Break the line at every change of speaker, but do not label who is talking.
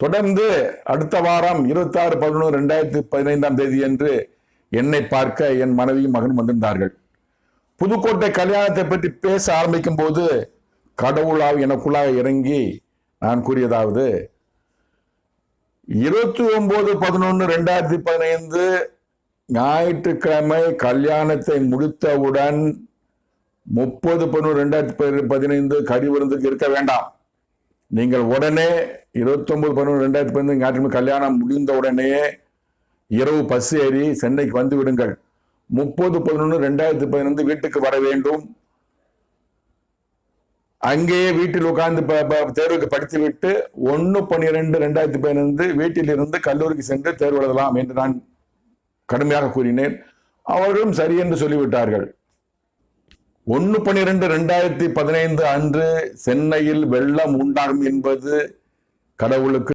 தொடர்ந்து அடுத்த வாரம் இருபத்தி ஆறு பதினொன்று ரெண்டாயிரத்தி பதினைந்தாம் தேதி என்று என்னை பார்க்க என் மனைவியும் மகனும் வந்திருந்தார்கள். புதுக்கோட்டை கல்யாணத்தை பற்றி பேச ஆரம்பிக்கும் போது கடவுளாக எனக்குள்ளாக இறங்கி நான் கூறியதாவது இருபத்தி ஒன்பது பதினொன்று ரெண்டாயிரத்தி பதினைந்து ஞாயிற்றுக்கிழமை கல்யாணத்தை முடித்தவுடன் முப்பது பதினொன்று ரெண்டாயிரத்தி பதினைந்து கறி விருந்துக்கு இருக்க வேண்டாம். நீங்கள் உடனே இருபத்தொம்பது பதினொன்று ரெண்டாயிரத்தி பதினஞ்சு ஞாயிற்றுக்கிழமை கல்யாணம் முடிந்த உடனே இரவு பஸ் ஏறி சென்னைக்கு வந்து விடுங்கள். முப்பது பதினொன்று ரெண்டாயிரத்தி பதினைந்து வீட்டுக்கு வர வேண்டும். அங்கேயே வீட்டில் உட்கார்ந்து தேர்வுக்கு படித்து விட்டு ஒன்று பன்னிரெண்டு ரெண்டாயிரத்தி பதினைந்து வீட்டில் இருந்து கல்லூரிக்கு சென்று தேர்வு எழுதலாம் என்று நான் கடுமையாக கூறினேன். அவர்களும் சரி என்று சொல்லிவிட்டார்கள். ஒன்று பன்னிரெண்டு ரெண்டாயிரத்தி பதினைந்து அன்று சென்னையில் வெள்ளம் உண்டாகும் என்பது கடவுளுக்கு